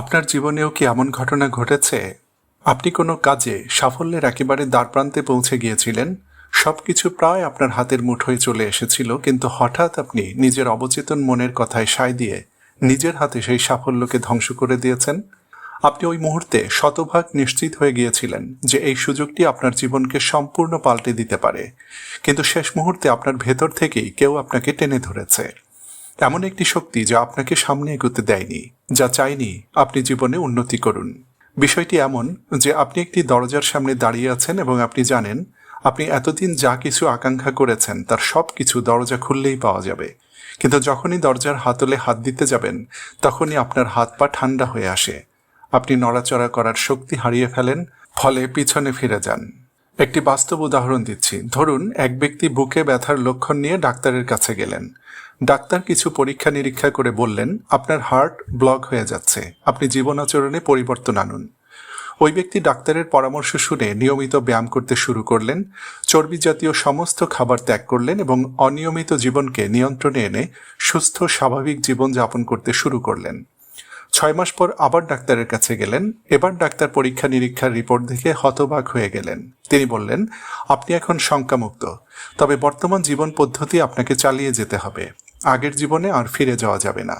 আপনার জীবনেও কি এমন ঘটনা ঘটেছে? আপনি কোনো কাজে সাফল্যের একেবারে দ্বারপ্রান্তে পৌঁছে গিয়েছিলেন? সবকিছু প্রায় আপনার হাতের মুঠোয় চলে এসেছিল, কিন্তু হঠাৎ আপনি নিজের অবচেতন মনের কথায় সায় দিয়ে নিজের হাতে সেই সাফল্যকে ধ্বংস করে দিয়েছেন? আপনি ওই মুহূর্তে শতভাগ নিশ্চিত হয়ে গিয়েছিলেন যে এই সুযোগটি আপনার জীবনকে সম্পূর্ণ পাল্টে দিতে পারে। কিন্তু শেষ মুহূর্তে আপনার ভেতর থেকেই কেউ আপনাকে টেনে ধরেছে। এমন একটি শক্তি যা আপনাকে সামনে এগোতে দেয়নি, যা চাইনি আপনি জীবনে উন্নতি করুন। বিষয়টি এমন যে আপনি একটি দরজার সামনে দাঁড়িয়ে আছেন এবং আপনি জানেন, আপনি এতদিন যা কিছু আকাঙ্ক্ষা করেছেন, তার সব কিছু দরজা খুললেই পাওয়া যাবে। কিন্তু যখনই দরজার হাতলে হাত দিতে যাবেন, তখনই আপনার হাত পা ঠান্ডা হয়ে আসে। আপনি নড়াচড়া করার শক্তি হারিয়ে ফেলেন, ফলে পিছনে ফিরে যান। একটি বাস্তব উদাহরণ দিচ্ছি। ধরুন, এক ব্যক্তি বুকে ব্যথার লক্ষণ নিয়ে ডাক্তারের কাছে গেলেন। ডাক্তার কিছু পরীক্ষা নিরীক্ষা করে বললেন, আপনার হার্ট ব্লক হয়ে যাচ্ছে। আপনি জীবন আচরণে পরিবর্তন আনুন। ওই ব্যক্তি ডাক্তারের পরামর্শ শুনে নিয়মিত ব্যায়াম করতে শুরু করলেন, চর্বি জাতীয় সমস্ত খাবার ত্যাগ করলেন এবং অনিয়মিত জীবনকে নিয়ন্ত্রণে এনে সুস্থ, স্বাভাবিক জীবন যাপন করতে শুরু করলেন। ছয় মাস পর আবার ডাক্তারের কাছে গেলেন, এবার ডাক্তার পরীক্ষা নিরীক্ষার রিপোর্ট দেখে হতবাক হয়ে গেলেন। তিনি বললেন, আপনি এখন শঙ্কামুক্ত, তবে বর্তমান জীবন পদ্ধতি আপনাকে চালিয়ে যেতে হবে। আগের জীবনে আর ফিরে যাওয়া যাবে না।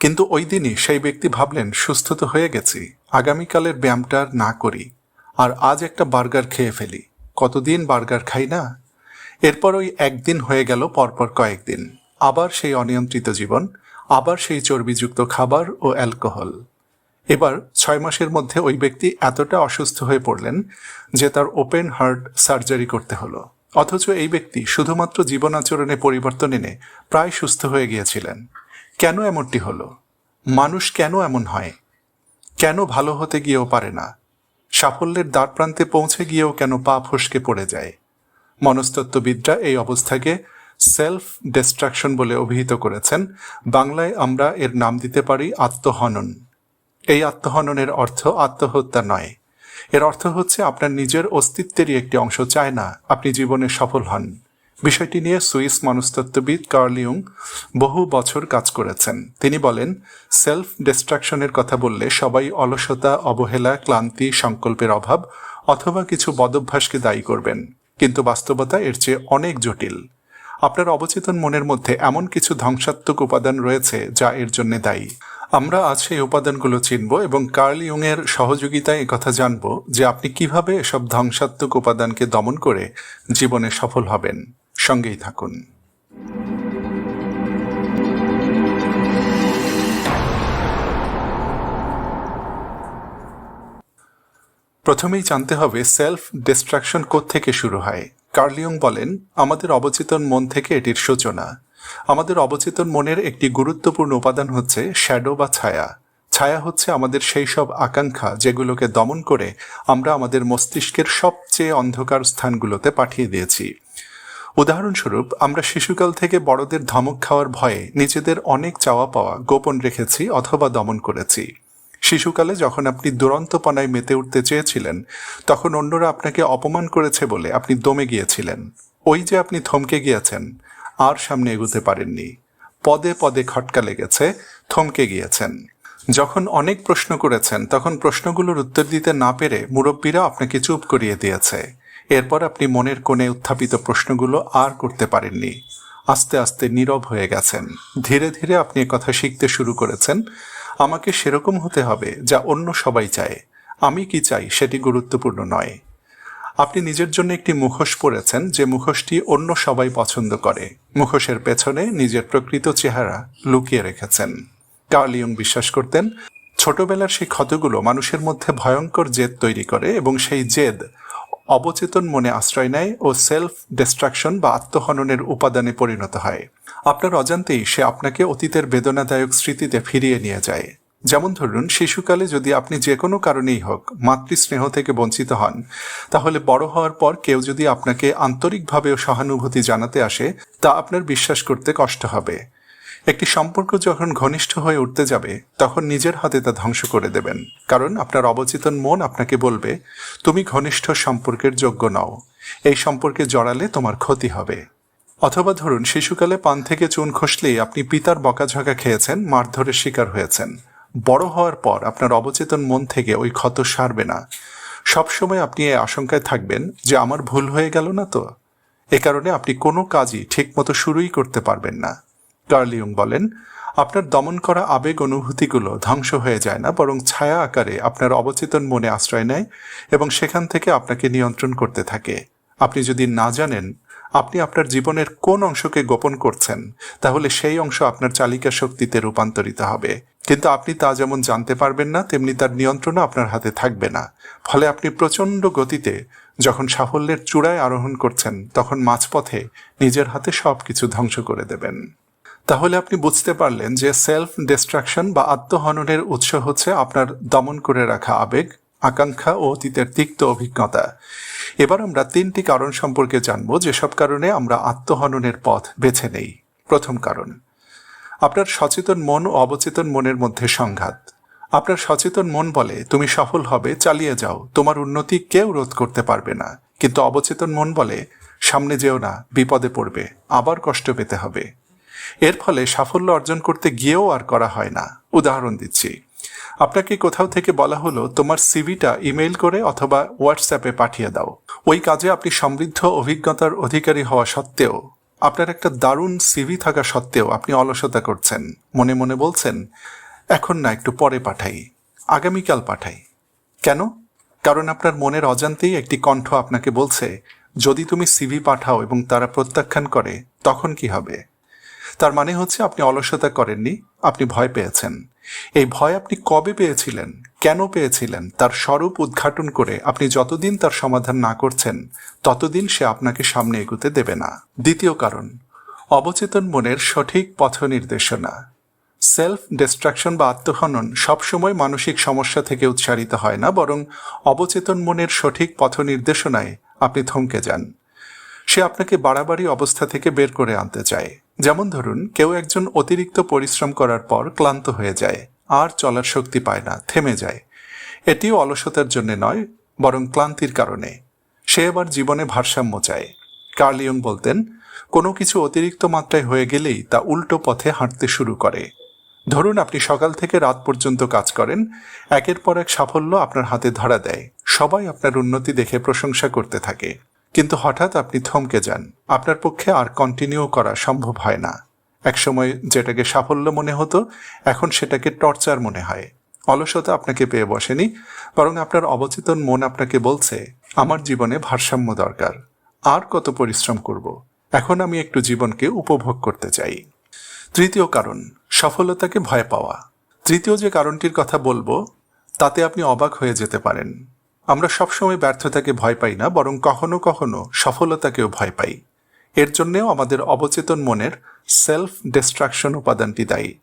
কিন্তু ওই দিনই সেই ব্যক্তি ভাবলেন, সুস্থ তো হয়ে গেছি, আগামীকালের ব্যায়ামটা আর না করি, আর আজ একটা বার্গার খেয়ে ফেলি। কতদিন বার্গার খাই না? এরপর ওই একদিন হয়ে গেল, পরপর কয়েকদিন। আবার সেই অনিয়ন্ত্রিত জীবন, আবার সেই চর্বিযুক্ত খাবার ও অ্যালকোহল। এবার ছয় মাসের মধ্যে ওই ব্যক্তি এতটা অসুস্থ হয়ে পড়লেন যে তার ওপেন হার্ট সার্জারি করতে হলো। অথচ এই ব্যক্তি শুধুমাত্র জীবন আচরণে পরিবর্তন এনে প্রায় সুস্থ হয়ে গিয়েছিলেন। কেন এমনটি হলো? মানুষ কেন এমন হয়? কেন ভালো হতে গিয়েও পারে না? সাফল্যের দ্বার প্রান্তে পৌঁছে গিয়েও কেন পা ফসকে পড়ে যায়? মনস্তত্ত্ববিদরা এই অবস্থাকে সেলফ ডিস্ট্রাকশন বলে অভিহিত করেছেন। বাংলায় আমরা এর নাম দিতে পারি আত্মহনন। এই আত্মহননের অর্থ আত্মহত্যা নয় এর অর্থ হচ্ছে আপনার নিজের অস্তিত্বেরই একটি অংশ চায় না। আপনি জীবনে সফল হন। বিষয়টি নিয়ে সুইস মনস্তত্ত্ববিদ কার্লিউং বহু বছর কাজ করেছেন। তিনি বলেন সেলফ ডিস্ট্রাকশনের কথা বললে সবাই অলসতা, অবহেলা, ক্লান্তি, সংকল্পের অভাব অথবা কিছু বদভ্যাসকে দায়ী করবেন। কিন্তু বাস্তবতা এর চেয়ে অনেক জটিল। আপনার অবচেতন মনের মধ্যে এমন কিছু ধ্বংসাত্মক উপাদান রয়েছে যা এর জন্য দায়ী। আমরা আজ সেই উপাদানগুলো চিনব এবং কার্ল ইউংয়ের সহযোগিতায় কথা জানব যে আপনি কীভাবে এসব ধ্বংসাত্মক উপাদানকে দমন করে জীবনে সফল হবেন। সঙ্গেই থাকুন। প্রথমেই জানতে হবে সেলফ ডিস্ট্রাকশন থেকে শুরু হয়। কার্লিয়ং বলেন, আমাদের অবচেতন মন থেকে এটির সূচনা। আমাদের অবচেতন মনের একটি গুরুত্বপূর্ণ উপাদান হচ্ছে শ্যাডো বা ছায়া। ছায়া হচ্ছে আমাদের সেই সব আকাঙ্ক্ষা যেগুলোকে দমন করে আমরা আমাদের মস্তিষ্কের সবচেয়ে অন্ধকার স্থানগুলোতে পাঠিয়ে দিয়েছি। উদাহরণস্বরূপ, আমরা শিশুকাল থেকে বড়দের ধমক খাওয়ার ভয়ে নিজেদের অনেক চাওয়া পাওয়া গোপন রেখেছি অথবা দমন করেছি। শিশুকালে যখন আপনি দুরন্তপনায় মেতে উঠতে চেয়েছিলেন, তখন অন্যরা আপনাকে অপমান করেছে বলে আপনি দমে গিয়েছিলেন। ওই যে আপনি থমকে গিয়েছেন আর সামনে এগুতে পারেননি। পদে পদে খটকা লেগেছে, থমকে গিয়েছেন। যখন অনেক প্রশ্ন করেছেন, তখন প্রশ্নগুলোর উত্তর দিতে না পেরে মুরব্বীরা আপনাকে চুপ করিয়ে দিয়েছে। এরপর আপনি মনের কোণে উত্থাপিত প্রশ্নগুলো আর করতে পারেননি। আস্তে আস্তে নীরব হয়ে গেছেন। ধীরে ধীরে আপনি কথা শিখতে শুরু করেছেন, আমাকে সেরকম হতে হবে যা অন্য সবাই চায়। আমি কি চাই সেটি গুরুত্বপূর্ণ নয়। আপনি নিজের জন্য একটি মুখোশ পরেছেন, যে মুখোশটি অন্য সবাই পছন্দ করে। মুখোশের পেছনে নিজের প্রকৃত চেহারা লুকিয়ে রেখেছেন। কার্লিয়ং বিশ্বাস করতেন, ছোটবেলার সেই ক্ষতগুলো মানুষের মধ্যে ভয়ঙ্কর জেদ তৈরি করে এবং সেই জেদ অবচেতন মনে আশ্রয় নেয় ও সেলফ ডিস্ট্রাকশন বা আত্মহননের উপাদানে পরিণত হয়। আপনার অজান্তেই সে আপনাকে অতীতের বেদনাদায়ক স্মৃতিতে ফিরিয়ে নিয়ে যায়। যেমন ধরুন, শিশুকালে যদি আপনি যে কোনো কারণেই হোক মাতৃস্নেহ থেকে বঞ্চিত হন, তাহলে বড় হওয়ার পর কেউ যদি আপনাকে আন্তরিকভাবেও সহানুভূতি জানাতে আসে, তা আপনার বিশ্বাস করতে কষ্ট হবে। একটি সম্পর্ক যখন ঘনিষ্ঠ হয়ে উঠতে যাবে, তখন নিজের হাতে তা ধ্বংস করে দেবেন। কারণ আপনার অবচেতন মন আপনাকে বলবে, তুমি ঘনিষ্ঠ সম্পর্কের যোগ্য নও। এই সম্পর্কে জড়ালে তোমার ক্ষতি হবে। অথবা ধরুন, শিশুকালে পান থেকে চুন খসলেই আপনি পিতার বকাঝকা খেয়েছেন, মারধরের শিকার হয়েছেন। বড় হওয়ার পর আপনার অবচেতন মন থেকে ওই ক্ষত সারবে না। সবসময় আপনি এই আশঙ্কায় থাকবেন যে আমার ভুল হয়ে গেল না তো? এ কারণে আপনি কোনো কাজই ঠিকমতো শুরুই করতে পারবেন না। কার্লিয়ং বলেন, আপনার দমন করা আবেগ অনুভূতিগুলো ধ্বংস হয়ে যায় না, বরং ছায়া আকারে আপনার অবচেতন মনে আশ্রয় নেয় এবং সেখান থেকে আপনাকে নিয়ন্ত্রণ করতে থাকে। আপনি যদি না জানেন আপনি আপনার জীবনের কোন অংশকে গোপন করছেন, তাহলে সেই অংশ আপনার চালিকা শক্তিতে রূপান্তরিত হবে। কিন্তু আপনি তা যেমন জানতে পারবেন না, তেমনি তার নিয়ন্ত্রণও আপনার হাতে থাকবে না। ফলে আপনি প্রচণ্ড গতিতে যখন সাফল্যের চূড়ায় আরোহণ করছেন, তখন মাঝপথে নিজের হাতে সব কিছু ধ্বংস করে দেবেন। তাহলে আপনি বুঝতে পারলেন যে সেলফ ডিস্ট্রাকশন বা আত্মহননের উৎস হচ্ছে আপনার দমন করে রাখা আবেগ, আকাঙ্ক্ষা ও অতীতের তিক্ত অভিজ্ঞতা। এবার আমরা তিনটি কারণ সম্পর্কে জানব, যেসব কারণে আমরা আত্মহননের পথ বেছে নেই। প্রথম কারণ আপনার সচেতন মন ও অবচেতন মনের মধ্যে সংঘাত। আপনার সচেতন মন বলে, তুমি সফল হবে, চালিয়ে যাও। তোমার উন্নতি কেউ রোধ করতে পারবে না। কিন্তু অবচেতন মন বলে, সামনে যেও না, বিপদে পড়বে, আবার কষ্ট পেতে হবে। এর ফলে সাফল্য অর্জন করতে গিয়েও আর করা হয় না। উদাহরণ দিচ্ছি। আপনাকে কোথাও থেকে বলা হলো, তোমার সিভিটা ইমেইল করে অথবা হোয়াটসঅ্যাপে পাঠিয়ে দাও। ওই কাজে আপনি সমৃদ্ধ, অভিজ্ঞতার অধিকারী হওয়া সত্ত্বেও আপনার একটা দারুণ সিভি থাকা সত্ত্বেও আপনি অলসতা করছেন। মনে মনে বলছেন, এখন না, একটু পরে পাঠাই। আগামীকাল পাঠাই। কেন? কারণ আপনার মনের অজান্তেই একটি কণ্ঠ আপনাকে বলছে, যদি তুমি সিভি পাঠাও এবং তারা প্রত্যাখ্যান করে, তখন কি হবে? তার মানে হচ্ছে আপনি অলসতা করেননি, আপনি ভয় পেয়েছেন। এই ভয় আপনি কবে পেয়েছিলেন? কেন পেয়েছিলেন? তার স্বরূপ উদ্ঘাটন করে আপনি যতদিন তার সমাধান না করছেন, ততদিন সে আপনাকে সামনে এগুতে দেবে না। দ্বিতীয় কারণ, অবচেতন মনের সঠিক পথ নির্দেশনা। সেলফ ডিস্ট্রাকশন বা আত্মহনন সবসময় মানসিক সমস্যা থেকে উৎসারিত হয় না, বরং অবচেতন মনের সঠিক পথ নির্দেশনায় আপনি থমকে যান। সে আপনাকে বাড়াবাড়ি অবস্থা থেকে বের করে আনতে চায়। যেমন ধরুন, কেউ একজন অতিরিক্ত পরিশ্রম করার পর ক্লান্ত হয়ে যায়। আর চলার শক্তি পায় না, থেমে যায়। এটিও অলসতার জন্য নয়, বরং ক্লান্তির কারণে। সে এবার জীবনে ভারসাম্য চায়। কার্লিয়ং বলতেন, কোনো কিছু অতিরিক্ত মাত্রায় হয়ে গেলেই তা উল্টো পথে হাঁটতে শুরু করে। ধরুন আপনি সকাল থেকে রাত পর্যন্ত কাজ করেন, একের পর এক সাফল্য আপনার হাতে ধরা দেয়। সবাই আপনার উন্নতি দেখে প্রশংসা করতে থাকে। কিন্তু হঠাৎ আপনি থমকে যান। আপনার পক্ষে আর কন্টিনিউ করা সম্ভব হয় না। একসময় যেটাকে সাফল্য মনে হতো, এখন সেটাকে টর্চার মনে হয়। অলসতা আপনাকে পেয়ে বসেনি, বরং আপনার অবচেতন মন আপনাকে বলছে, আমার জীবনে ভারসাম্য দরকার, আর কত পরিশ্রম করব। এখন আমি একটু জীবনকে উপভোগ করতে চাই। তৃতীয় কারণ, সফলতাকে ভয় পাওয়া। তৃতীয় যে কারণটির কথা বলব, তাতে আপনি অবাক হয়ে যেতে পারেন। আমরা সবসময় ব্যর্থতাকে ভয় পাই না, বরং কখনো কখনো সফলতাকেও ভয় পাই। এর জন্যেও আমাদের অবচেতন মনের সেলফ ডিস্ট্রাকশন উপাদানটি দায়ী।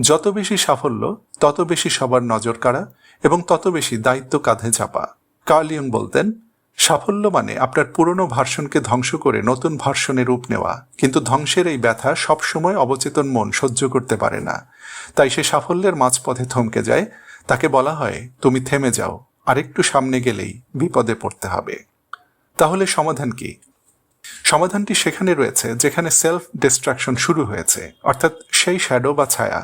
যত বেশি সাফল্য, তত বেশি সবার নজর কাড়া এবং তত বেশি দায়িত্ব কাঁধে চাপা। কার্লিয়ন বলতেন, সাফল্য মানে আপনার পুরনো ভার্সনকে ধ্বংস করে নতুন ভার্সনে রূপ নেওয়া। কিন্তু ধ্বংসের এই ব্যথা সবসময় অবচেতন মন সহ্য করতে পারে না। তাই সে সাফল্যের মাঝপথে থমকে যায়। তাকে বলা হয়, তুমি থেমে যাও। আরেকটু সামনে গেলেই বিপদে পড়তে হবে। তাহলে সমাধান কি? সমাধানটি সেখানে রয়েছে, যেখানে সেলফ ডিস্ট্রাকশন শুরু হয়েছে, অর্থাৎ সেই শ্যাডো বা ছায়া।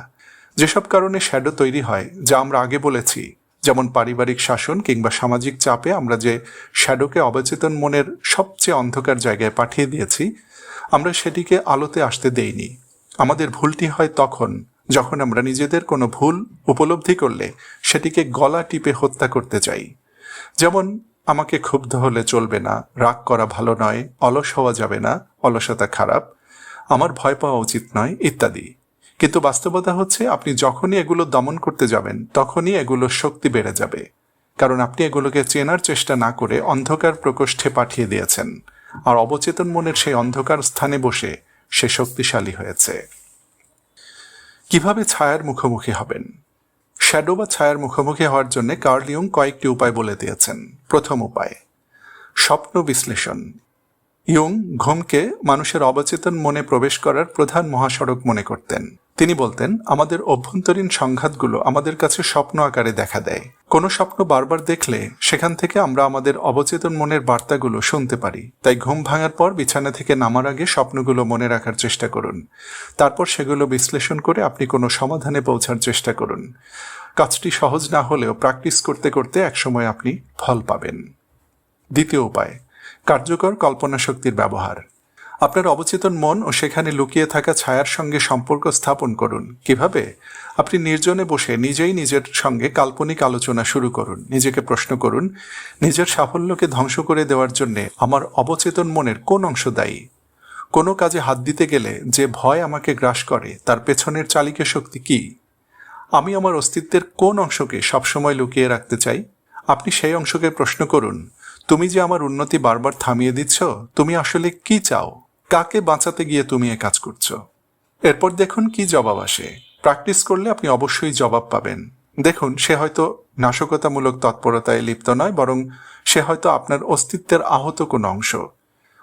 যেসব কারণে শ্যাডো তৈরি হয়, যা আমরা আগে বলেছি, যেমন পারিবারিক শাসন কিংবা সামাজিক চাপে আমরা যে শ্যাডোকে অবচেতন মনের সবচেয়ে অন্ধকার জায়গায় পাঠিয়ে দিয়েছি, আমরা সেটিকে আলোতে আসতে দেইনি। আমাদের ভুলটি হয় তখন, যখন আমরা নিজেদের কোনো ভুল উপলব্ধি করলে সেটিকে গলা টিপে হত্যা করতে চাই। যেমন আমাকে ক্ষুব্ধ হলে চলবে না, রাগ করা ভালো নয়, অলস হওয়া যাবে না, অলসতা খারাপ, আমার ভয় পাওয়া উচিত নয়, ইত্যাদি। কিন্তু বাস্তবতা হচ্ছে, আপনি যখনই এগুলো দমন করতে যাবেন, তখনই এগুলোর শক্তি বেড়ে যাবে। কারণ আপনি এগুলোকে চেনার চেষ্টা না করে অন্ধকার প্রকোষ্ঠে পাঠিয়ে দিয়েছেন। আর অবচেতন মনের সেই অন্ধকার স্থানে বসে সে শক্তিশালী হয়েছে। কীভাবে ছায়ার মুখোমুখি হবেন? শ্যাডো বা ছায়ার মুখোমুখি হওয়ার জন্য কার্লিয়ং কয়েকটি উপায় বলে দিয়েছেন। প্রথম উপায়, স্বপ্ন বিশ্লেষণ। ইয়ং ঘুমকে মানুষের অবচেতন মনে প্রবেশ করার প্রধান মহাসড়ক মনে করতেন। তিনি বলতেন, আমাদের অভ্যন্তরীণ সংঘাতগুলো আমাদের কাছে স্বপ্ন আকারে দেখা দেয়। কোনো স্বপ্ন বারবার দেখলে সেখান থেকে আমরা আমাদের অবচেতন মনের বার্তাগুলো শুনতে পারি। তাই ঘুম ভাঙার পর বিছানা থেকে নামার আগে স্বপ্নগুলো মনে রাখার চেষ্টা করুন। তারপর সেগুলো বিশ্লেষণ করে আপনি কোনো সমাধানে পৌঁছার চেষ্টা করুন। কাজটি সহজ না হলেও প্র্যাকটিস করতে করতে একসময় আপনি ফল পাবেন। দ্বিতীয় উপায়, কার্যকর কল্পনা শক্তির ব্যবহার। আপনার অবচেতন মন ও সেখানে লুকিয়ে থাকা ছায়ার সঙ্গে সম্পর্ক স্থাপন করুন। কীভাবে? আপনি নির্জনে বসে নিজেই নিজের সঙ্গে কাল্পনিক আলোচনা শুরু করুন। নিজেকে প্রশ্ন করুন, নিজের সাফল্যকে ধ্বংস করে দেওয়ার জন্য আমার অবচেতন মনের কোন অংশ দায়ী? কোনো কাজে হাত দিতে গেলে যে ভয় আমাকে গ্রাস করে, তার পেছনের চালিকা শক্তি কি? আমি আমার অস্তিত্বের কোন অংশকে সবসময় লুকিয়ে রাখতে চাই? আপনি সেই অংশকে প্রশ্ন করুন, তুমি যে আমার উন্নতি বারবার থামিয়ে দিচ্ছ, তুমি আসলে কি চাও? কাকে বাঁচাতে গিয়ে তুমি এ কাজ করছ? এরপর দেখুন কি জবাব আসে। প্র্যাকটিস করলে আপনি অবশ্যই জবাব পাবেন। দেখুন, সে হয়তো নাশকতামূলক তৎপরতায় লিপ্ত নয়, বরং সে হয়তো আপনার অস্তিত্বের আহত কোনো অংশ।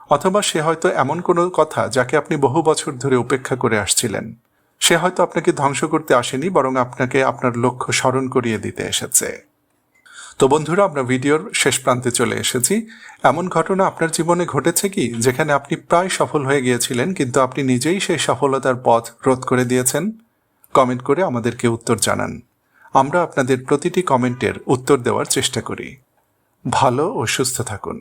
অথবা সে হয়তো এমন কোনো কথা যাকে আপনি বহু বছর ধরে উপেক্ষা করে আসছিলেন। সে হয়তো আপনাকে ধ্বংস করতে আসেনি, বরং আপনাকে আপনার লক্ষ্য স্মরণ করিয়ে দিতে এসেছে। তো বন্ধুরা, আমরা ভিডিওর শেষ প্রান্তে চলে এসেছি। এমন ঘটনা আপনার জীবনে ঘটেছে কি, যেখানে আপনি প্রায় সফল হয়ে গিয়েছিলেন, কিন্তু আপনি নিজেই সেই সফলতার পথ রোধ করে দিয়েছেন? কমেন্ট করে আমাদেরকে উত্তর জানান। আমরা আপনাদের প্রতিটি কমেন্টের উত্তর দেওয়ার চেষ্টা করি। ভালো ও সুস্থ থাকুন।